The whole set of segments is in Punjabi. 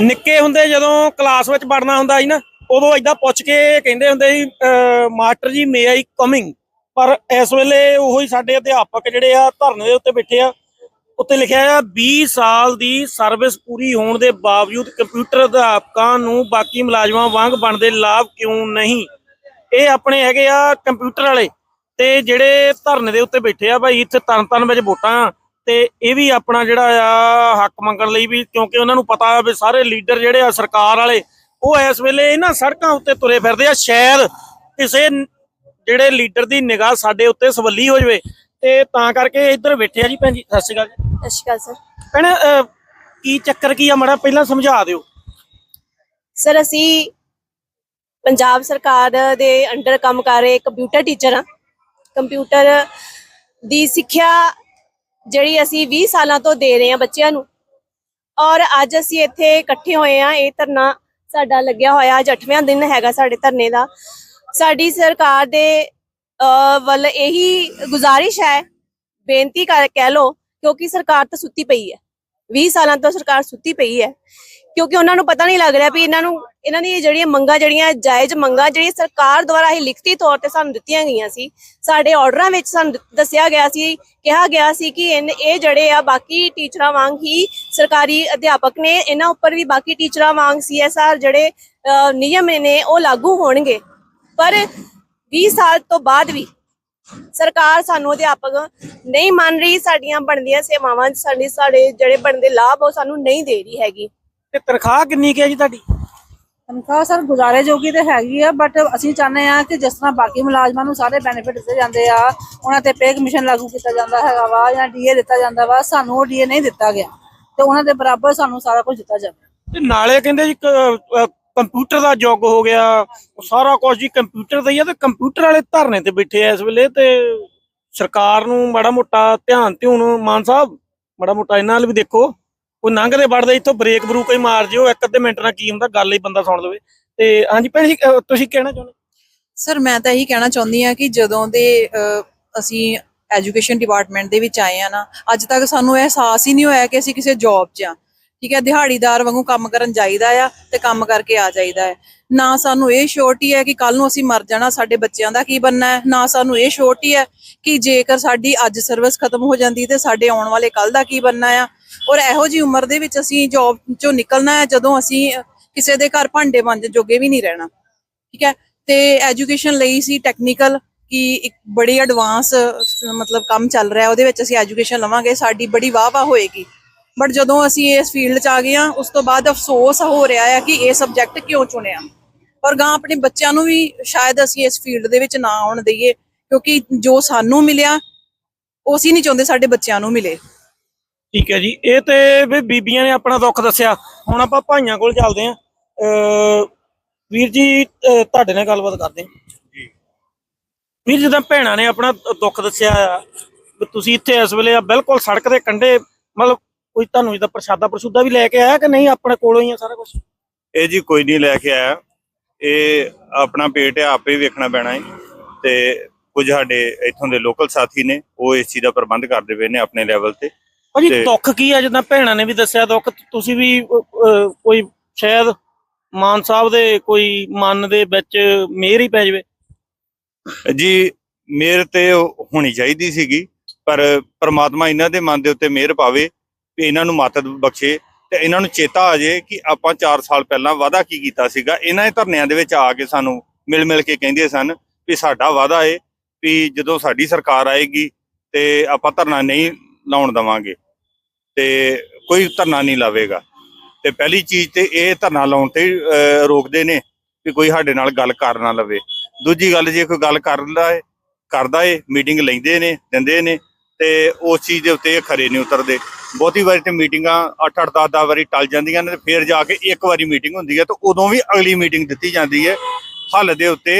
ਨਿੱਕੇ ਹੁੰਦੇ ਜਦੋਂ ਕਲਾਸ ਵਿੱਚ ਪੜਨਾ ਹੁੰਦਾ ਸੀ ਨਾ, ਉਦੋਂ ਏਦਾਂ ਪੁੱਛ ਕੇ ਕਹਿੰਦੇ ਹੁੰਦੇ ਸੀ ਮਾਸਟਰ ਜੀ ਮੇ ਆਈ ਕਮਿੰਗ ਪਰ ਇਸ ਵੇਲੇ ਉਹੋ ਹੀ ਸਾਡੇ ਅਧਿਆਪਕ ਜਿਹੜੇ ਆ ਧਰਨੇ ਦੇ ਉੱਤੇ ਬੈਠੇ ਆ, ਉੱਤੇ ਲਿਖਿਆ ਆ 20 ਸਾਲ ਦੀ ਸਰਵਿਸ ਪੂਰੀ ਹੋਣ ਦੇ ਬਾਵਜੂਦ ਕੰਪਿਊਟਰ ਅਧਿਆਪਕਾਂ ਨੂੰ ਬਾਕੀ ਮੁਲਾਜ਼ਮਾਂ ਵਾਂਗ ਬਣਦੇ ਲਾਭ ਕਿਉਂ ਨਹੀਂ? ਇਹ ਆਪਣੇ ਹੈਗੇ ਆ ਕੰਪਿਊਟਰ ਵਾਲੇ ਤੇ ਜਿਹੜੇ ਧਰਨੇ ਦੇ ਉੱਤੇ ਬੈਠੇ ਆ, ਭਾਈ, ਇੱਥੇ ਤਰਨ ਤਰਨ ਵਿੱਚ ਵੋਟਾਂ ਤੇ ਇਹ ਵੀ ਆਪਣਾ ਜਿਹੜਾ ਆ ਹੱਕ ਮੰਗਣ ਲਈ ਵੀ ਕਿਉਂਕਿ ਉਹਨਾਂ ਨੂੰ ਪਤਾ ਆ ਵੀ ਸਾਰੇ ਲੀਡਰ ਜਿਹੜੇ ਆ ਸਰਕਾਰ ਵਾਲੇ ਉਹ ਇਸ ਵੇਲੇ ਇਹਨਾਂ ਸੜਕਾਂ ਉੱਤੇ ਤੁਰੇ ਫਿਰਦੇ ਆ ਸ਼ਾਇਦ ਕਿਸੇ ਜਿਹੜੇ ਲੀਡਰ ਦੀ ਨਿਗਾਹ ਸਾਡੇ ਉੱਤੇ ਸਵੱਲੀ ਹੋ ਜਾਵੇ। ਤੇ ਤਾਂ ਕਰਕੇ ਇੱਧਰ ਬੈਠੇ ਆ ਜੀ ਭੈਣ ਜੀ ਸਤਿ ਸ਼੍ਰੀ ਅਕਾਲ ਜੀ। ਸਤਿ ਸ਼੍ਰੀ ਅਕਾਲ ਸਰ। ਭੈਣ ਅਹ, ਕੀ ਚੱਕਰ ਕੀ ਆ? ਮੜਾ ਪਹਿਲਾਂ ਸਮਝਾ ਦਿਓ। ਸਰ ਅਸੀਂ ਪੰਜਾਬ ਸਰਕਾਰ ਦੇ ਅੰਡਰ ਕੰਮ ਕਰ ਰਹੇ ਕੰਪਿਊਟਰ ਟੀਚਰ ਹਾਂ ਕੰਪਿਊਟਰ ਦੀ ਸਿੱਖਿਆ ਜਿਹੜੀ ਅਸੀਂ 20 ਸਾਲਾਂ ਤੋਂ ਦੇ ਰਹੇ ਹਾਂ ਬੱਚਿਆਂ ਨੂੰ। ਔਰ ਅੱਜ ਅਸੀਂ ਇੱਥੇ ਇਕੱਠੇ ਹੋਏ ਹਾਂ। ਇਹ ਧਰਨਾ ਸਾਡਾ ਲੱਗਿਆ ਹੋਇਆ ਅੱਜ 8ਵਾਂ ਦਿਨ ਹੈਗਾ ਸਾਡੇ ਧਰਨੇ ਦਾ। ਸਾਡੀ ਸਰਕਾਰ ਦੇ ਅਹ, ਵੱਲ ਇਹੀ ਗੁਜ਼ਾਰਿਸ਼ ਹੈ। ਬੇਨਤੀ ਕਰ ਕਹਿ ਲੋ ਕਿਉਂਕਿ ਸਰਕਾਰ ਤਾਂ ਸੁੱਤੀ ਪਈ ਹੈ। 20 ਸਾਲਾਂ ਤੋਂ ਸਰਕਾਰ ਸੁੱਤੀ ਪਈ ਹੈ। ਕਿਉਂਕਿ ਉਹਨਾਂ ਨੂੰ ਪਤਾ ਨਹੀਂ ਲੱਗ ਰਿਹਾ ਵੀ ਇਹਨਾਂ ਨੂੰ ਇਹਨਾਂ ਦੀਆਂ ਜਿਹੜੀਆਂ ਮੰਗਾਂ ਜਿਹੜੀਆਂ ਜਾਇਜ਼ ਮੰਗਾਂ ਜਿਹੜੀਆਂ ਸਰਕਾਰ ਦੁਆਰਾ ਹੀ ਲਿਖਤੀ ਤੌਰ ਤੇ ਸਾਨੂੰ ਦਿੱਤੀਆਂ ਗਈਆਂ ਸੀ, ਸਾਡੇ ਆਰਡਰਾਂ ਵਿੱਚ ਸਾਨੂੰ ਦੱਸਿਆ ਗਿਆ ਸੀ, ਕਿਹਾ ਗਿਆ ਸੀ ਕਿ ਇਹ ਜਿਹੜੇ ਆ ਬਾਕੀ ਟੀਚਰਾਂ ਵਾਂਗ ਹੀ ਸਰਕਾਰੀ ਅਧਿਆਪਕ ਨੇ, ਇਹਨਾਂ ਉੱਪਰ ਵੀ ਬਾਕੀ ਟੀਚਰਾਂ ਵਾਂਗ ਸੀਐਸਆਰ ਜਿਹੜੇ ਨਿਯਮ ਨੇ ਉਹ ਲਾਗੂ ਹੋਣਗੇ। ਪਰ 20 ਸਾਲ ਤੋਂ ਬਾਅਦ ਵੀ ਸਰਕਾਰ ਸਾਨੂੰ ਅਧਿਆਪਕ ਨਹੀਂ ਮੰਨ ਰਹੀ, ਸਾਡੀਆਂ ਬਣਦੀਆਂ ਸੇਵਾਵਾਂ, ਸਾਡੇ ਸਾਡੇ ਜਿਹੜੇ ਬਣਦੇ ਲਾਭ ਉਹ ਸਾਨੂੰ ਨਹੀਂ ਦੇ ਰਹੀ ਹੈਗੀ। ਤੇ ਤਨਖਾਹ ਕਿੰਨੀ ਕੁ ਹੈ ਜੀ ਤੁਹਾਡੀ? ਤਨਖਾਹ ਸਰ ਗੁਜ਼ਾਰੇ ਜੋਗੀ ਤੇ ਹੈਗੀ ਆ ਬਟ ਅਸੀਂ ਚਾਹੁੰਦੇ ਆ ਕਿ ਜਿਸ ਤਰ੍ਹਾਂ ਬਾਕੀ ਮੁਲਾਜ਼ਮਾਂ ਨੂੰ ਸਾਰੇ ਬੈਨੀਫਿਟ ਦਿੱਤੇ ਜਾਂਦੇ ਆ, ਉਹਨਾਂ ਤੇ ਪੇ ਕਮਿਸ਼ਨ ਲਾਗੂ ਕੀਤਾ ਜਾਂਦਾ ਹੈਗਾ ਵਾ ਜਾਂ ਡੀਏ ਦਿੱਤਾ ਜਾਂਦਾ ਵਾ, ਸਾਨੂੰ ਉਹ ਡੀਏ ਨਹੀਂ ਦਿੱਤਾ ਗਿਆ ਤੇ ਉਹਨਾਂ ਦੇ ਬਰਾਬਰ ਸਾਨੂੰ ਸਾਰਾ ਕੁਝ ਦਿੱਤਾ ਜਾਂਦਾ ਤੇ ਨਾਲੇ ਕਹਿੰਦੇ ਜੀ ਕੰਪਿਊਟਰ ਦਾ ਯੁੱਗ ਹੋ ਗਿਆ ਸਾਰਾ ਕੁਝ ਜੀ ਕੰਪਿਊਟਰ ਦਾ ਹੀ ਆ ਤੇ ਕੰਪਿਊਟਰ ਵਾਲੇ ਧਰਨੇ ਤੇ ਬੈਠੇ ਆ ਇਸ ਵੇਲੇ ਤੇ ਸਰਕਾਰ ਨੂੰ ਮਾੜਾ ਮੋਟਾ ਧਿਆਨ ਧਿਉਣ ਮਾਨ ਸਾਹਿਬ, ਮਾੜਾ ਮੋਟਾ ਇਹਨਾਂ ਨਾਲ ਵੀ ਦੇਖੋ। ਕੋਈ ਲੰਘਦੇ ਵੜਦੇ ਇੱਥੋਂ ਬ੍ਰੇਕ ਬਰੂਕ ਹੀ ਮਾਰ ਜਿਓ ਇੱਕ ਅੱਧੇ ਮਿੰਟ ਨਾਲ ਕੀ ਹੁੰਦਾ ਗੱਲ ਹੀ ਬੰਦਾ ਸੁਣ ਲਵੇ। ਤੇ ਹਾਂਜੀ ਭੈਣ ਜੀ ਅਹ ਤੁਸੀਂ ਕਹਿਣਾ ਚਾਹੁੰਦੇ? ਸਰ ਮੈਂ ਤਾਂ ਇਹੀ ਕਹਿਣਾ ਚਾਹੁੰਦੀ ਆ ਕਿ ਜਦੋਂ ਦੇ ਅਹ, ਅਸੀਂ ਐਜੂਕੇਸ਼ਨ ਡਿਪਾਰਟਮੈਂਟ ਦੇ ਵਿੱਚ ਆਏ ਆ ਨਾ ਅੱਜ ਤੱਕ ਸਾਨੂੰ ਅਹਿਸਾਸ ਹੀ ਨਹੀਂ ਹੋਇਆ ਕਿ ਅਸੀਂ ਕਿਸੇ ਜੌਬ 'ਚ ਆ ਠੀਕ ਹੈ ਦਿਹਾੜੀਦਾਰ ਵਾਂਗੂ ਕੰਮ ਕਰਨ ਜਾਈਦਾ ਆ ਤੇ ਕੰਮ ਕਰਕੇ ਆ ਜਾਈਦਾ ਹੈ। ਨਾ ਸਾਨੂੰ ਇਹ ਸ਼ੋਰਟੀ ਹੈ ਕਿ ਕੱਲ ਨੂੰ ਅਸੀਂ ਮਰ ਜਾਣਾ ਸਾਡੇ ਬੱਚਿਆਂ ਦਾ ਕੀ ਬਣਨਾ ਹੈ। ਨਾ ਸਾਨੂੰ ਇਹ ਸ਼ੋਰਟੀ ਹੈ ਕਿ ਜੇਕਰ ਸਾਡੀ ਅੱਜ ਸਰਵਿਸ ਖਤਮ ਹੋ ਜਾਂਦੀ ਤੇ ਸਾਡੇ ਆਉਣ ਵਾਲੇ ਕੱਲ ਦਾ ਕੀ ਬਣਨਾ ਆ। ਔਰ ਇਹੋ ਜੀ ਉਮਰ ਦੇ ਵਿੱਚ ਅਸੀਂ ਜੌਬ 'ਚੋਂ ਨਿਕਲਣਾ ਹੈ, ਜਦੋਂ ਅਸੀਂ ਕਿਸੇ ਦੇ ਘਰ ਭਾਂਡੇ ਮਾਂਜਣ ਜੋਗੇ ਵੀ ਨਹੀਂ ਰਹਿਣਾ। ਠੀਕ ਹੈ? ਤੇ ਐਜੂਕੇਸ਼ਨ ਲਈ ਸੀ ਟੈਕਨੀਕਲ ਕਿ ਇੱਕ ਬੜੀ ਐਡਵਾਂਸ ਮਤਲਬ ਕੰਮ ਚੱਲ ਰਿਹਾ, ਉਹਦੇ ਵਿੱਚ ਅਸੀਂ ਐਜੂਕੇਸ਼ਨ ਲਵਾਂਗੇ, ਸਾਡੀ ਬੜੀ ਵਾਹ ਵਾਹ ਹੋਏਗੀ। ਬਟ ਜਦੋਂ ਅਸੀਂ ਇਸ ਫੀਲਡ 'ਚ ਆ ਗਏ ਆ ਉਸ ਤੋਂ ਬਾਅਦ ਅਫਸੋਸ ਹੋ ਰਿਹਾ ਹੈ ਕਿ ਇਹ ਸਬਜੈਕਟ ਕਿਉਂ ਚੁਣਿਆ। ਔਰ ਗਾਂ ਆਪਣੇ ਬੱਚਿਆਂ ਨੂੰ ਵੀ ਸ਼ਾਇਦ ਅਸੀਂ ਇਸ ਫੀਲਡ ਦੇ ਵਿੱਚ ਨਾ ਆਉਣ ਦਈਏ, ਕਿਉਂਕਿ ਜੋ ਸਾਨੂੰ ਮਿਲਿਆ, ਉਹ ਅਸੀਂ ਨਹੀਂ ਚਾਹੁੰਦੇ ਸਾਡੇ ਬੱਚਿਆਂ ਨੂੰ ਮਿਲੇ। ਠੀਕ ਹੈ ਜੀ। ਇਹ ਤੇ ਵੀ ਬੀਬੀਆਂ ਨੇ ਆਪਣਾ ਦੁੱਖ ਦੱਸਿਆ। ਹੁਣ ਆਪਾਂ ਭਾਈਆਂ ਕੋਲ ਚੱਲਦੇ ਆਂ ਵੀਰ ਜੀ ਤੁਹਾਡੇ ਨਾਲ ਗੱਲਬਾਤ ਕਰਦੇ ਆਂ ਜੀ। ਵੀਰ ਜਿੱਦਾਂ ਭੈਣਾਂ ਨੇ ਆਪਣਾ ਦੁੱਖ ਦੱਸਿਆ ਆ ਵੀ ਤੁਸੀਂ ਇੱਥੇ ਇਸ ਵੇਲੇ ਆ ਬਿਲਕੁਲ ਸੜਕ ਦੇ ਕੰਢੇ ਮਤਲਬ ਕੋਈ ਤੁਹਾਨੂੰ ਜਿੱਦਾਂ ਪ੍ਰਸ਼ਾਦਾ ਪ੍ਰਸ਼ੁੱਦਾ ਵੀ ਲੈ ਕੇ ਆਇਆ ਕਿ ਨਹੀਂ ਆਪਣੇ ਕੋਲੋਂ ਹੀ ਆ ਸਾਰਾ ਕੁਝ ਇਹ ਜੀ ਕੋਈ ਨਹੀਂ ਲੈ ਕੇ ਆਇਆ। ਇਹ ਆਪਣਾ ਪੇਟ ਹੈ ਆਪੇ ਵੇਖਣਾ ਪੈਣਾ ਹੈ। ਤੇ ਕੁਝ ਸਾਡੇ ਇੱਥੋਂ ਦੇ ਲੋਕਲ ਸਾਥੀ ਨੇ ਉਹ ਇਸ ਚੀਜ਼ ਦਾ ਪ੍ਰਬੰਧ ਕਰਦੇ ਪਏ ਨੇ ਆਪਣੇ ਲੈਵਲ ਤੇ। ਭਾਜੀ ਤੇ- ਦੁੱਖ ਕੀ ਆ ਜਿੱਦਾਂ ਭੈਣਾਂ ਨੇ ਵੀ ਦੱਸਿਆ ਦੁੱਖ ਤੁਸੀਂ ਵੀ ਕੋਈ ਸ਼ਾਇਦ ਮਾਨ ਸਾਹਿਬ ਦੇ ਕੋਈ ਮਨ ਦੇ ਵਿੱਚ ਮਿਹਰ ਹੀ ਪੈ ਜਾਵੇ। ਜੀ ਮਿਹਰ ਤੇ ਹੋਣੀ ਚਾਹੀਦੀ ਸੀਗੀ ਪਰ ਪ੍ਰਮਾਤਮਾ ਇਹਨਾਂ ਦੇ ਮਨ ਦੇ ਉੱਤੇ ਮਿਹਰ ਪਾਵੇ ਵੀ ਇਹਨਾਂ ਨੂੰ ਮੱਤ ਬਖਸ਼ੇ ਤੇ ਇਹਨਾਂ ਨੂੰ ਚੇਤਾ ਆ ਜੇ ਕਿ ਆਪਾਂ 4 ਸਾਲ ਪਹਿਲਾਂ ਵਾਅਦਾ ਕੀ ਕੀਤਾ ਸੀਗਾ। ਇਹਨਾਂ ਦੇ ਧਰਨਿਆਂ ਦੇ ਵਿੱਚ ਆ ਕੇ ਸਾਨੂੰ ਮਿਲ ਮਿਲ ਕੇ ਕਹਿੰਦੇ ਸਨ ਵੀ ਸਾਡਾ ਵਾਅਦਾ ਏ ਵੀ ਜਦੋਂ ਸਾਡੀ ਸਰਕਾਰ ਆਏਗੀ ਤੇ ਆਪਾਂ ਧਰਨਾ ਨਹੀਂ ਲਾਉਣ ਦਵਾਂਗੇ। ਤੇ ਕੋਈ ਧਰਨਾ ਨਹੀਂ ਲਾਵੇਗਾ। ਤੇ ਪਹਿਲੀ ਚੀਜ਼ ਤੇ ਇਹ ਧਰਨਾ ਲਾਉਣ ਤੇ ਰੋਕਦੇ ਨੇ ਵੀ ਕੋਈ ਸਾਡੇ ਨਾਲ ਗੱਲ ਕਰ ਨਾ ਲਵੇ। ਦੂਜੀ ਗੱਲ, ਜੇ ਕੋਈ ਗੱਲ ਕਰਦਾ ਏ ਕਰਦਾ ਏ, ਮੀਟਿੰਗ ਲੈਂਦੇ ਨੇ, ਦਿੰਦੇ ਨੇ, ਤੇ ਉਸ ਚੀਜ਼ ਦੇ ਉੱਤੇ ਇਹ ਖਰੇ ਨਹੀਂ ਉਤਰਦੇ। ਬਹੁਤੀ ਵਾਰੀ ਤੇ ਮੀਟਿੰਗਾਂ 8-8 10-10 ਵਾਰੀ ਟਲ ਜਾਂਦੀਆਂ ਨੇ ਤੇ ਫਿਰ ਜਾ ਕੇ ਇੱਕ ਵਾਰੀ ਮੀਟਿੰਗ ਹੁੰਦੀ ਹੈ ਤੇ ਉਦੋਂ ਵੀ ਅਗਲੀ ਮੀਟਿੰਗ ਦਿੱਤੀ ਜਾਂਦੀ ਹੈ। ਹੱਲ ਦੇ ਉੱਤੇ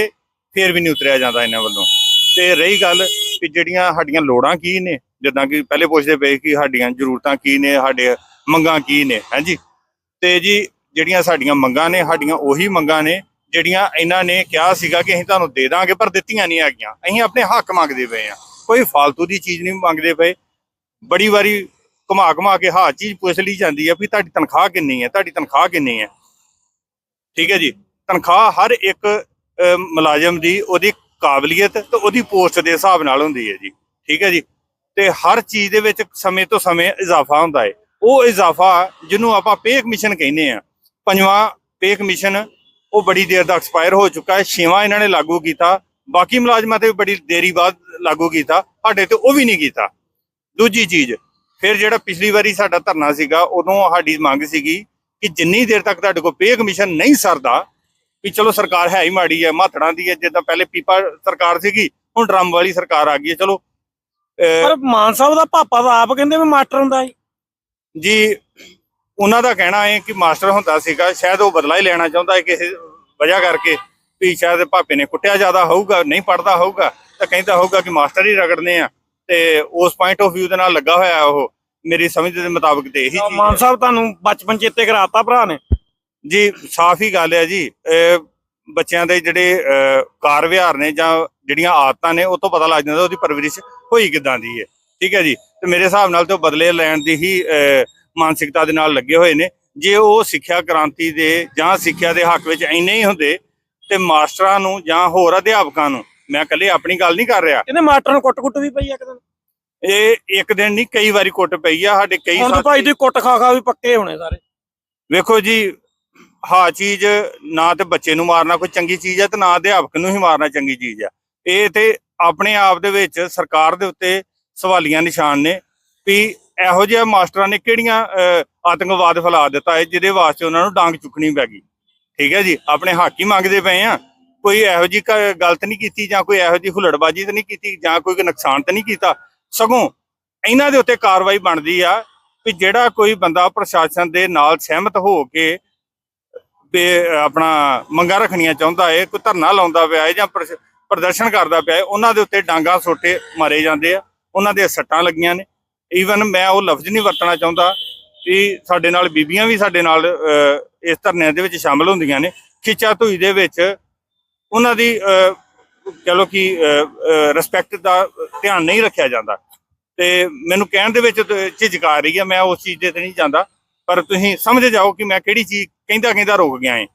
ਫਿਰ ਵੀ ਨਹੀਂ ਉਤਰਿਆ ਜਾਂਦਾ ਇਹਨਾਂ ਵੱਲੋਂ। ਤੇ ਰਹੀ ਗੱਲ ਕਿ ਜਿਹੜੀਆਂ ਸਾਡੀਆਂ ਲੋੜਾਂ ਕੀ ਨੇ? ਜਿੱਦਾਂ ਕਿ ਪਹਿਲੇ ਪੁੱਛਦੇ ਪਏ ਕਿ ਸਾਡੀਆਂ ਜ਼ਰੂਰਤਾਂ ਕੀ ਨੇ, ਸਾਡੇ ਮੰਗਾਂ ਕੀ ਨੇ ਹਾਂਜੀ ਤੇ ਜੀ, ਜਿਹੜੀਆਂ ਸਾਡੀਆਂ ਮੰਗਾਂ ਨੇ, ਸਾਡੀਆਂ ਉਹੀ ਮੰਗਾਂ ਨੇ, ਜਿਹੜੀਆਂ ਇਹਨਾਂ ਨੇ ਕਿਹਾ ਸੀਗਾ ਕਿ ਅਸੀਂ ਤੁਹਾਨੂੰ ਦੇ ਦਾਂਗੇ, ਪਰ ਦਿੱਤੀਆਂ ਨਹੀਂ ਹੈਗੀਆਂ। ਅਸੀਂ ਆਪਣੇ ਹੱਕ ਮੰਗਦੇ ਪਏ ਆ ਕੋਈ ਫालतू ਦੀ ਚੀਜ਼ ਨਹੀਂ ਮੰਗਦੇ ਪਏ। ਬੜੀ ਵਾਰੀ ਘੁਮਾ ਘੁਮਾ ਕੇ ਹਾਂ ਚੀਜ਼ ਪੁੱਛ ਲਈ ਜਾਂਦੀ ਹੈ ਵੀ ਤੁਹਾਡੀ ਤਨਖਾਹ ਕਿੰਨੀ ਹੈ, ਤੁਹਾਡੀ ਤਨਖਾਹ ਕਿੰਨੀ ਹੈ? ਠੀਕ ਹੈ ਜੀ। ਤਨਖਾਹ ਹਰ ਇੱਕ ਮੁਲਾਜ਼ਮ ਦੀ ਉਹਦੀ ਕਾਬਲੀਅਤ ਤੇ ਉਹਦੀ ਪੋਸਟ ਦੇ ਹਿਸਾਬ ਨਾਲ ਹੁੰਦੀ ਹੈ ਜੀ। ਠੀਕ ਹੈ ਜੀ? ਤੇ ਹਰ ਚੀਜ਼ ਦੇ ਵਿੱਚ ਸਮੇਂ ਤੋਂ ਸਮੇਂ ਇਜ਼ਾਫਾ ਹੁੰਦਾ ਹੈ। ਉਹ ਇਜ਼ਾਫਾ ਜਿਹਨੂੰ ਆਪਾਂ ਪੇ ਕਮਿਸ਼ਨ ਕਹਿੰਦੇ ਆ ਪੰਜਵਾਂ ਪੇ ਕਮਿਸ਼ਨ, ਉਹ ਬੜੀ ਦੇਰ ਦਾ ਐਕਸਪਾਇਰ ਹੋ ਚੁੱਕਾ ਹੈ। ਛੇਵਾਂ ਇਹਨਾਂ ਨੇ ਲਾਗੂ ਕੀਤਾ। ਬਾਕੀ ਮੁਲਾਜ਼ਮਾਂ ਤੇ ਵੀ ਬੜੀ ਦੇਰੀ ਬਾਅਦ ਲਾਗੂ ਕੀਤਾ। ਸਾਡੇ ਤੇ ਉਹ ਵੀ ਨਹੀਂ ਕੀਤਾ। ਦੂਜੀ ਚੀਜ਼, ਫਿਰ ਜਿਹੜਾ ਪਿਛਲੀ ਵਾਰੀ ਸਾਡਾ ਧਰਨਾ ਸੀਗਾ, ਉਦੋਂ ਸਾਡੀ ਮੰਗ ਸੀਗੀ ਕਿ ਜਿੰਨੀ ਦੇਰ ਤੱਕ ਤੁਹਾਡੇ ਕੋਲ ਪੇ ਕਮਿਸ਼ਨ ਨਹੀਂ ਸਰਦਾ ਵੀ ਚਲੋ ਸਰਕਾਰ ਹੈ ਹੀ ਮਾੜੀ ਹੈ ਮਾਥੜਾਂ ਦੀ ਹੈ ਜਿੱਦਾਂ ਪਹਿਲੇ ਪੀਪਾ ਸਰਕਾਰ ਸੀਗੀ ਹੁਣ ਡਰਮ ਵਾਲੀ ਸਰਕਾਰ ਆ ਗਈ ਹੈ ਚਲੋ ਅਹ ਪਰ ਮਾਨ ਸਾਹਿਬ ਦਾ ਪਾਪਾ ਤਾਂ ਆਪ ਕਹਿੰਦੇ ਵੀ ਮਾਸਟਰ ਹੁੰਦਾ ਜੀ ਜੀ ਉਹਨਾਂ ਦਾ ਕਹਿਣਾ ਹੈ ਕਿ ਮਾਸਟਰ ਹੁੰਦਾ ਸੀਗਾ ਸ਼ਾਇਦ ਉਹ ਬਦਲਾ ਹੀ ਲੈਣਾ ਚਾਹੁੰਦਾ ਹੈ ਕਿਸੇ ਵਜ੍ਹਾ ਕਰਕੇ ਵੀ ਸ਼ਾਇਦ ਭਾਪੇ ਨੇ ਕੁੱਟਿਆ ਜ਼ਿਆਦਾ ਹੋਊਗਾ ਨਹੀਂ ਪੜਦਾ ਹੋਊਗਾ ਤਾਂ ਕਹਿੰਦਾ ਹੋਊਗਾ ਕਿ ਮਾਸਟਰ ਹੀ ਰਗੜਨੇ ਆ ਤੇ ਉਸ ਪੁਆਇੰਟ ਆਫ View ਦੇ ਨਾਲ ਲੱਗਾ ਹੋਇਆ ਉਹ ਮੇਰੀ ਸਮਝ ਦੇ ਮੁਤਾਬਕ ਤੇ ਇਹੀ ਚੀਜ਼ ਮਾਨ ਹੈ। ਸਾਹਿਬ ਤੁਹਾਨੂੰ ਬਚਪਨ ਚੇਤੇ ਕਰਾਤਾ ਭਰਾ ਨੇ ਜੀ ਸਾਫ਼ ਹੀ ਗੱਲ ਹੈ ਜੀ। ਬੱਚਿਆਂ ਦੇ ਜਿਹੜੇ ਕਾਰ ਵਿਹਾਰ ਨੇ ਜਾਂ ਜਿਹੜੀਆਂ ਆਦਤਾਂ ਨੇ ਉਹ ਤੋਂ ਪਤਾ ਲੱਗ ਜਾਂਦਾ ਉਹਦੀ ਪਰਵਰਿਸ਼ ਹੋਈ ਕਿਦਾਂ ਦੀ ਹੈ। ਠੀਕ ਹੈ ਜੀ? ਤੇ ਮੇਰੇ ਹਿਸਾਬ ਨਾਲ ਤੇ ਉਹ ਬਦਲੇ ਲੈਣ ਦੀ ਹੀ ਮਾਨਸਿਕਤਾ ਦੇ ਨਾਲ ਲੱਗੇ ਹੋਏ ਨੇ। ਜੇ ਉਹ ਸਿੱਖਿਆ ਕ੍ਰਾਂਤੀ ਦੇ ਜਾਂ ਸਿੱਖਿਆ ਦੇ ਹੱਕ ਵਿੱਚ ਇੰਨੇ ਹੀ ਹੁੰਦੇ ਤੇ ਮਾਸਟਰਾਂ ਨੂੰ ਜਾਂ ਹੋਰ ਅਧਿਆਪਕਾਂ ਨੂੰ ਮੈਂ ਇਕੱਲੇ ਆਪਣੀ ਗੱਲ ਨਹੀਂ ਕਰ ਰਿਹਾ। ਇਹਨੇ ਮਾਸਟਰ ਨੂੰ ਕੁੱਟ-ਕੁੱਟ ਵੀ ਪਈ ਇੱਕ ਦਿਨ? ਇਹ ਇੱਕ ਦਿਨ ਨਹੀਂ ਕਈ ਵਾਰੀ ਕੁੱਟ ਪਈ ਆ ਸਾਡੇ ਕਈ ਹੁਣ ਤਾਂ ਭਾਈ ਸਾਥੀ ਤੁਸੀਂ ਕੁੱਟ ਖਾ ਖਾ ਵੀ ਪੱਕੇ ਹੋਣੇ ਸਾਰੇ। ਵੇਖੋ ਜੀ ਹਾਂ, ਚੀਜ਼ ਨਾ ਤੇ ਬੱਚੇ ਨੂੰ ਮਾਰਨਾ ਕੋਈ ਚੰਗੀ ਚੀਜ਼ ਹੈ ਤੇ ਨਾ ਅਧਿਆਪਕ ਨੂੰ ਹੀ ਮਾਰਨਾ ਚੰਗੀ ਚੀਜ਼ ਹੈ। ਇਹ ਤੇ ਆਪਣੇ ਆਪ ਦੇ ਵਿੱਚ ਸਰਕਾਰ ਦੇ ਉੱਤੇ ਸਵਾਲੀਆਂ ਨਿਸ਼ਾਨ ਨੇ ਵੀ ਇਹੋ ਜਿਹੇ ਮਾਸਟਰਾਂ ਨੇ ਕਿਹੜੀਆਂ ਆਤੰਕਵਾਦ ਫੈਲਾ ਦਿੱਤਾ ਹੈ ਜਿਹਦੇ ਵਾਸਤੇ ਉਹਨਾਂ ਨੂੰ ਡਾਂਗ ਚੁੱਕਣੀ ਪੈ ਗਈ। ਠੀਕ ਹੈ ਜੀ? ਆਪਣੇ ਹੱਕ ਹੀ ਮੰਗਦੇ ਪਏ ਆ ਕੋਈ ਇਹੋ ਜਿਹੀ ਕ- ਗਲਤ ਨਹੀਂ ਕੀਤੀ ਜਾਂ ਕੋਈ ਇਹੋ ਜਿਹੀ ਹੁਲੜਬਾਜ਼ੀ ਤਾਂ ਨਹੀਂ ਕੀਤੀ ਜਾਂ ਕੋਈ ਨੁਕਸਾਨ ਤਾਂ ਨਹੀਂ ਕੀਤਾ। ਸਗੋਂ ਇਹਨਾਂ ਦੇ ਉੱਤੇ ਕਾਰਵਾਈ ਬਣਦੀ ਆ ਵੀ ਜਿਹੜਾ ਕੋਈ ਬੰਦਾ ਪ੍ਰਸ਼ਾਸਨ ਦੇ ਨਾਲ ਸਹਿਮਤ ਹੋ ਕੇ ਵੀ ਆਪਣਾ ਮੰਗਾਂ ਰੱਖਣੀਆਂ ਚਾਹੁੰਦਾ ਹੈ ਕੋਈ ਧਰਨਾ ਲਾਉਂਦਾ ਪਿਆ ਹੈ ਜਾਂ ਪ੍ਰਸ਼- ਪ੍ਰਦਰਸ਼ਨ ਕਰਦਾ ਪਿਆ ਹੈ ਉਹਨਾਂ ਦੇ ਉੱਤੇ ਡਾਂਗਾ ਸੋਟੇ ਮਾਰੇ ਜਾਂਦੇ ਆ ਉਹਨਾਂ ਦੇ ਸੱਟਾਂ ਲੱਗੀਆਂ ਨੇ। ਈਵਨ ਮੈਂ ਉਹ ਲਫ਼ਜ਼ ਨਹੀਂ ਵਰਤਣਾ ਚਾਹੁੰਦਾ ਕਿ ਸਾਡੇ ਨਾਲ ਬੀਬੀਆਂ ਵੀ ਸਾਡੇ ਨਾਲ ਇਸ ਧਰਨਿਆਂ ਦੇ ਵਿੱਚ ਸ਼ਾਮਲ ਹੁੰਦੀਆਂ ਨੇ। ਖਿੱਚਾ ਧੂਈ ਦੇ ਵਿੱਚ ਉਹਨਾਂ ਦੀ ਅਹ, ਕਹ ਲਓ ਕਿ ਰਿਸਪੈਕਟ ਦਾ ਧਿਆਨ ਨਹੀਂ ਰੱਖਿਆ ਜਾਂਦਾ। ਤੇ ਮੈਨੂੰ ਕਹਿਣ ਦੇ ਵਿੱਚ ਤਾਂ ਝਿਜਕ ਆ ਰਹੀ ਹੈ ਮੈਂ ਉਸ ਚੀਜ਼ ਤੇ ਨਹੀਂ ਜਾਂਦਾ। ਪਰ ਤੁਸੀਂ ਸਮਝ ਜਾਓ ਕਿ ਮੈਂ ਕਿਹੜੀ ਚੀਜ਼ ਕਹਿੰਦਾ ਕਹਿੰਦਾ ਰੋਕ ਗਿਆ ਏ।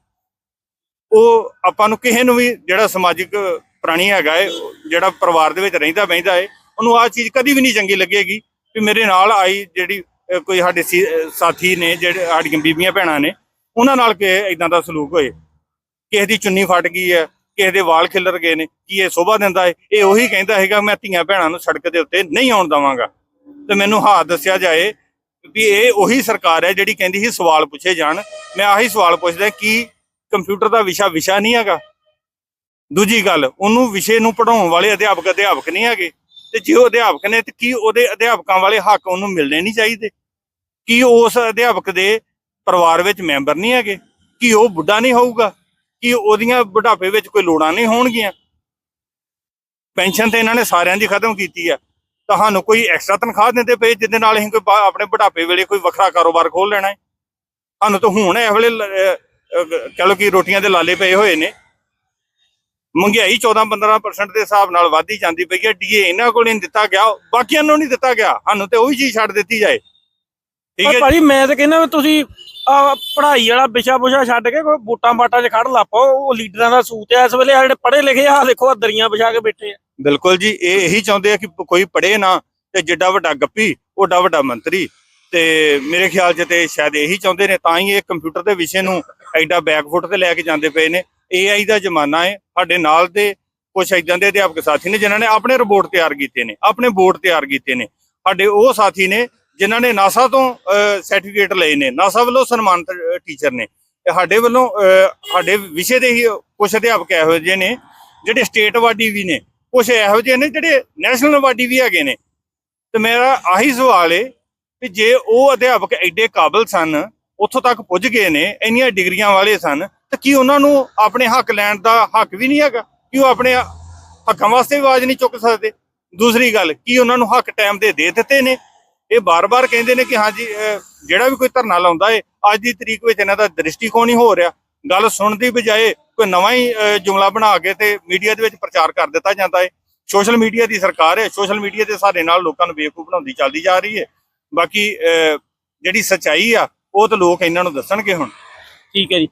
ਉਹ ਆਪਾਂ ਨੂੰ ਕਿਸੇ ਨੂੰ ਵੀ ਜਿਹੜਾ ਸਮਾਜਿਕ ਪ੍ਰਾਣੀ ਹੈਗਾ ਏ, ਜਿਹੜਾ ਪਰਿਵਾਰ ਦੇ ਵਿੱਚ ਰਹਿੰਦਾ ਬਹਿੰਦਾ ਏ, ਉਹਨੂੰ ਆਹ ਚੀਜ਼ ਕਦੀ ਵੀ ਨਹੀਂ ਚੰਗੀ ਲੱਗੇਗੀ ਵੀ ਮੇਰੇ ਨਾਲ ਆਈ ਜਿਹੜੀ ਕੋਈ ਸਾਡੇ ਸੀ- ਸਾਥੀ ਨੇ ਜਿਹੜੇ ਸਾਡੀਆਂ ਬੀਬੀਆਂ ਭੈਣਾਂ ਨੇ, ਉਹਨਾਂ ਨਾਲ ਕਿ ਇਦਾਂ ਦਾ ਸਲੂਕ ਹੋਏ। ਕਿਸੇ ਦੀ ਚੁੰਨੀ ਫਟ ਗਈ ਹੈ ਕਿਸੇ ਦੇ ਵਾਲ ਖਿਲਰ ਗਏ ਨੇ, ਕੀ ਇਹ ਸ਼ੋਭਾ ਦਿੰਦਾ ਹੈ ਇਹ ਉਹੀ ਕਹਿੰਦਾ ਹੈਗਾ, ਮੈਂ ਧੀਆਂ ਭੈਣਾਂ ਨੂੰ ਸੜਕ ਦੇ ਉੱਤੇ ਨਹੀਂ ਆਉਣ ਦਵਾਂਗਾ। ਤੇ ਮੈਨੂੰ ਹਾਂ ਦੱਸਿਆ ਜਾਏ ਵੀ ਇਹ ਉਹੀ ਸਰਕਾਰ ਹੈ ਜਿਹੜੀ ਕਹਿੰਦੀ ਸੀ ਸਵਾਲ ਪੁੱਛੇ ਜਾਣ। ਮੈਂ ਆਹੀ ਸਵਾਲ ਪੁੱਛਦਾ ਕਿ ਕੰਪਿਊਟਰ ਦਾ ਵਿਸ਼ਾ ਵਿਸ਼ਾ ਨਹੀਂ ਹੈਗਾ। ਦੂਜੀ ਗੱਲ, ਉਹਨੂੰ ਵਿਸ਼ੇ ਨੂੰ ਪੜਾਉਣ ਵਾਲੇ ਅਧਿਆਪਕ ਅਧਿਆਪਕ ਨਹੀਂ ਹੈਗੇ। ਤੇ ਜੇ ਉਹ ਅਧਿਆਪਕ ਨੇ, ਤੇ ਕੀ ਉਹਦੇ ਅਧਿਆਪਕਾਂ ਵਾਲੇ ਹੱਕ ਉਹਨੂੰ ਮਿਲਣੇ ਨਹੀਂ ਚਾਹੀਦੇ? ਕੀ ਉਸ ਅਧਿਆਪਕ ਦੇ ਪਰਿਵਾਰ ਵਿੱਚ ਮੈਂਬਰ ਨਹੀਂ ਹੈਗੇ? ਕੀ ਉਹ ਬੁੱਢਾ ਨਹੀਂ ਹੋਊਗਾ? ਕੀ ਉਹਦੀਆਂ ਬੁਢਾਪੇ ਵਿੱਚ ਕੋਈ ਲੋੜਾਂ ਨਹੀਂ ਹੋਣਗੀਆਂ? ਪੈਨਸ਼ਨ ਤੇ ਇਹਨਾਂ ਨੇ ਸਾਰਿਆਂ ਦੀ ਖਤਮ ਕੀਤੀ ਆ। ਤੁਹਾਨੂੰ ਕੋਈ ਐਕਸਟਰਾ ਤਨਖਾਹ ਦਿੰਦੇ ਪਏ ਜਿਹਦੇ ਨਾਲ ਅਸੀਂ ਕੋਈ ਆਪਣੇ ਬੁਢਾਪੇ ਵੇਲੇ ਕੋਈ ਵੱਖਰਾ ਕਾਰੋਬਾਰ ਖੋਲ ਲੈਣਾ ਹੈ। ਸਾਨੂੰ ਤਾਂ ਹੁਣ ਇਹ ਵੇਲੇ ਲ- ਕਹਿ ਲਓ ਕਿ ਰੋਟੀਆਂ ਦੇ ਲਾਲੇ ਪਏ ਹੋਏ ਨੇ। ਮਹਿੰਗਾਈ 14-15% ਦੇ ਹਿਸਾਬ ਨਾਲ ਵਧਦੀ ਜਾਂਦੀ ਪਈ ਹੈ। ਡੀਏ ਇਹਨਾਂ ਕੋਲ ਨਹੀਂ ਦਿੱਤਾ ਗਿਆ ਬਾਕੀਆਂ ਨੂੰ ਨਹੀਂ ਦਿੱਤਾ ਗਿਆ। ਸਾਨੂੰ ਤੇ ਉਹੀ ਚੀਜ਼ ਛੱਡ ਦਿੱਤੀ ਜਾਏ। ਠੀਕ ਹੈ ਭਾਜੀ ਮੈਂ ਤਾਂ ਕਹਿੰਦਾ ਤੁਸੀਂ ਆਹ ਪੜ੍ਹਾਈ ਵਾਲਾ ਵਿਸ਼ਾ ਬੁਸ਼ਾ ਛੱਡ ਕੇ ਕੋਈ ਬੂਟਾਂ ਬਾਟਾਂ 'ਚ ਖੜ ਲਾਪੋ। ਉਹ ਲੀਡਰਾਂ ਦਾ ਸੂਤ ਹੈ। ਇਸ ਵੇਲੇ ਆਹ ਜਿਹੜੇ ਪੜ੍ਹੇ ਲਿਖੇ ਆ ਦੇਖੋ ਆਹ ਦਰੀਆਂ ਵਿਛਾ ਕੇ ਬੈਠੇ ਆ। ਬਿਲਕੁਲ ਜੀ, ਇਹ ਇਹੀ ਚਾਹੁੰਦੇ ਆ ਕਿ ਕੋਈ ਪੜੇ ਨਾ ਤੇ ਜਿੱਡਾ ਵੱਡਾ ਗੱਪੀ, ਓਡਾ ਵੱਡਾ ਮੰਤਰੀ। ਤੇ ਮੇਰੇ ਖਿਆਲ 'ਚ ਤੇ ਸ਼ਾਇਦ ਇਹੀ ਚਾਹੁੰਦੇ ਨੇ, ਤਾਂ ਹੀ ਇਹ ਕੰਪਿਊਟਰ ਦੇ ਵਿਸ਼ੇ ਨੂੰ ਐਡਾ ਬੈਕਫੁੱਟ ਤੇ ਲੈ ਕੇ ਜਾਂਦੇ ਪਏ ਨੇ। AI ਦਾ ਜ਼ਮਾਨਾ ਹੈ, ਸਾਡੇ ਨਾਲ ਦੇ ਕੁਝ ਇਦਾਂ ਦੇ ਅਧਿਆਪਕ ਸਾਥੀ ਨੇ, ਜਿਨ੍ਹਾਂ ਨੇ ਆਪਣੇ ਰਿਪੋਰਟ ਤਿਆਰ ਕੀਤੇ ਨੇ, ਆਪਣੇ ਬੋਰਡ ਤਿਆਰ ਕੀਤੇ ਨੇ। ਸਾਡੇ ਉਹ ਸਾਥੀ ਨੇ ਜਿਨ੍ਹਾਂ ਨੇ ਨਾਸਾ ਤੋਂ ਸਰਟੀਫਿਕੇਟ ਲਏ ਨੇ। ਨਾਸਾ ਵੱਲੋਂ ਸਨਮਾਨਿਤ ਟੀਚਰ ਨੇ। ਸਾਡੇ ਵੱਲੋਂ ਸਾਡੇ ਵਿਸ਼ੇ ਦੇ ਹੀ ਕੁਝ ਅਧਿਆਪਕ ਇਹੋ ਜਿਹੇ ਨੇ, ਜਿਹੜੇ ਸਟੇਟ ਵਾਡੀ ਵੀ ਨੇ। ਕੁਝ ਇਹੋ ਜਿਹੇ ਨੇ ਜਿਹੜੇ ਨੈਸ਼ਨਲ ਵਾਡੀ ਵੀ ਹੈਗੇ ਨੇ। ਤੇ ਮੇਰਾ ਆਹੀ ਸਵਾਲ ਏ ਕਿ ਜੇ ਉਹ ਅਧਿਆਪਕ ਐਡੇ ਕਾਬਲ ਸਨ, ਉੱਥੋਂ ਤੱਕ ਪੁੱਜ ਗਏ ਨੇ, ਇੰਨੀਆਂ ਡਿਗਰੀਆਂ ਵਾਲੇ ਸਨ, ਤਾਂ ਕੀ ਉਹਨਾਂ ਨੂੰ ਆਪਣੇ ਹੱਕ ਲੈਣ ਦਾ ਹੱਕ ਵੀ ਨਹੀਂ ਹੈਗਾ? ਕਿ ਉਹ ਆਪਣੇ ਹੱਕਾਂ ਵਾਸਤੇ ਆਵਾਜ਼ ਨਹੀਂ ਚੁੱਕ ਸਕਦੇ? ਦੂਸਰੀ ਗੱਲ, ਕੀ ਉਹਨਾਂ ਨੂੰ ਹੱਕ ਟਾਈਮ ਦੇ ਦੇ ਦਿੱਤੇ ਨੇ? ਇਹ ਬਾਰ-ਬਾਰ ਕਹਿੰਦੇ ਨੇ ਕਿ ਹਾਂਜੀ ਜਿਹੜਾ ਵੀ ਕੋਈ ਧਰਨਾ ਲਾਉਂਦਾ ਏ, ਅੱਜ ਦੀ ਤਰੀਕ ਵਿੱਚ ਇਹਨਾਂ ਦਾ ਦ੍ਰਿਸ਼ਟੀਕੋਣ ਹੀ ਹੋ ਰਿਹਾ। ਗੱਲ ਸੁਣਨ ਦੀ ਬਜਾਏ ਕੋਈ ਨਵਾਂ ਹੀ ਜੁਮਲਾ ਬਣਾ ਕੇ ਤੇ ਮੀਡੀਆ ਦੇ ਵਿੱਚ ਪ੍ਰਚਾਰ ਕਰ ਦਿੱਤਾ ਜਾਂਦਾ ਏ। ਸੋਸ਼ਲ ਮੀਡੀਆ ਦੀ ਸਰਕਾਰ ਹੈ ਸੋਸ਼ਲ ਮੀਡੀਆ ਦੇ ਸਾਡੇ ਨਾਲ ਲੋਕਾਂ ਨੂੰ ਬੇਵਕੂਫ ਬਣਾਉਂਦੀ ਚੱਲਦੀ ਜਾ ਰਹੀ ਹੈ ਬਾਕੀ ਜਿਹੜੀ ਸਚਾਈ ਆ, ਉਹ ਤਾਂ ਲੋਕ ਇਹਨਾਂ ਨੂੰ ਦੱਸਣਗੇ ਹੁਣ। ਠੀਕ ਹੈ ਜੀ।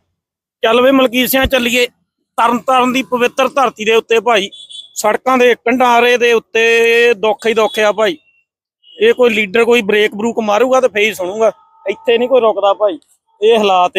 ਚੱਲ ਵੇ ਮਲਕੀਤ ਸਿੰਘ, ਚੱਲੀਏ। ਤਰਨ ਤਰਨ ਦੀ ਪਵਿੱਤਰ ਧਰਤੀ ਦੇ ਉੱਤੇ ਭਾਈ, ਸੜਕਾਂ ਦੇ, ਕੰਢਾਰੇ ਦੇ ਉੱਤੇ ਦੁੱਖ ਹੀ ਦੁੱਖ ਆ ਭਾਈ। ਇਹ ਕੋਈ ਲੀਡਰ ਕੋਈ ਬ੍ਰੇਕ ਬਰੂਕ ਮਾਰੂਗਾ ਤੇ ਫੇਰ ਸੁਣੂਗਾ। ਇੱਥੇ ਨਹੀਂ ਕੋਈ ਰੁਕਦਾ ਭਾਈ। ਇਹ ਹਾਲਾਤ